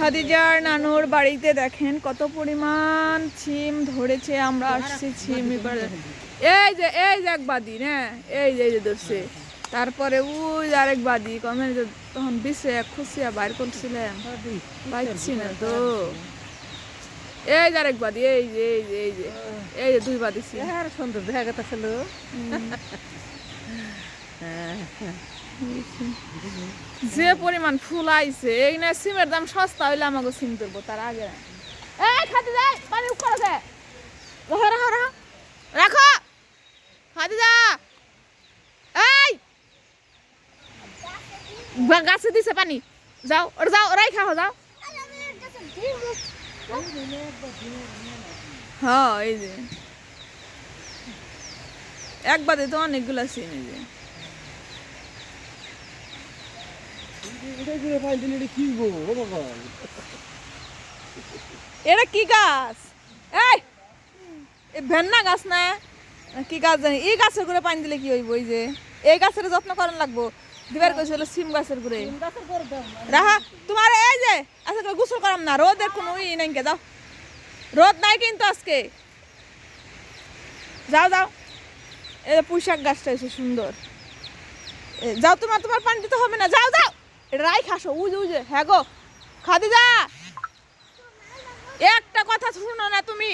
খাদিজার নানুর বাড়িতে দেখেন কত পরিমাণ ছিম ধরেছে আমরা আসছি ছিম এবারে। এই যে এই যে এক বাদি হ্যাঁ এই যে এই যে ধরছে। তারপরে ওই আরেক বাদি কমে যে তখন বিছে খুশিয়া বাইর করছিলাম পাইছি না তো। এই যে আরেক বাদি এই যে এই যে এই যে এই যে দুই বাদি দেখা গেছে ছিল যে পরিমাণ ফুল আইছে এই না সিমের দাম সস্তা হইলে আমাকে সিম তুলবো তার আগে। এই খাদি যাই পানি উপরে দে রাখো রাখো রাখো। রাখো। খাদি যা এই গাছে দিছে পানি। যাও, ওরা যাও, ওরাই খাও যাও। হ্যাঁ এই যে। একবারে তো অনেকগুলা সিম, এই যে। এটা কি গাছ? এই! ভেন্না গাছ না? কি গাছ জানি? এই গাছের করে পানি দিলে কি হইব ওই যে? এই গাছের যত্ন করার লাগবো। দিবার কইছে হলো সিম গাছের করে রাহা তোমার এই যে আজকে গোসল করাম না রোদের কোনো ই নাই কে যাও। রোদ নাই কিন্তু আজকে। যাও যাও। এই পুঁইশাক গাছটা এসে সুন্দর। যাও তোমার তোমার পানি দিতে হবে না যাও যাও। রাই খাসো উজ উজ হ্যাঁ গো খাদিজা! একটা কথা শুনো না তুমি।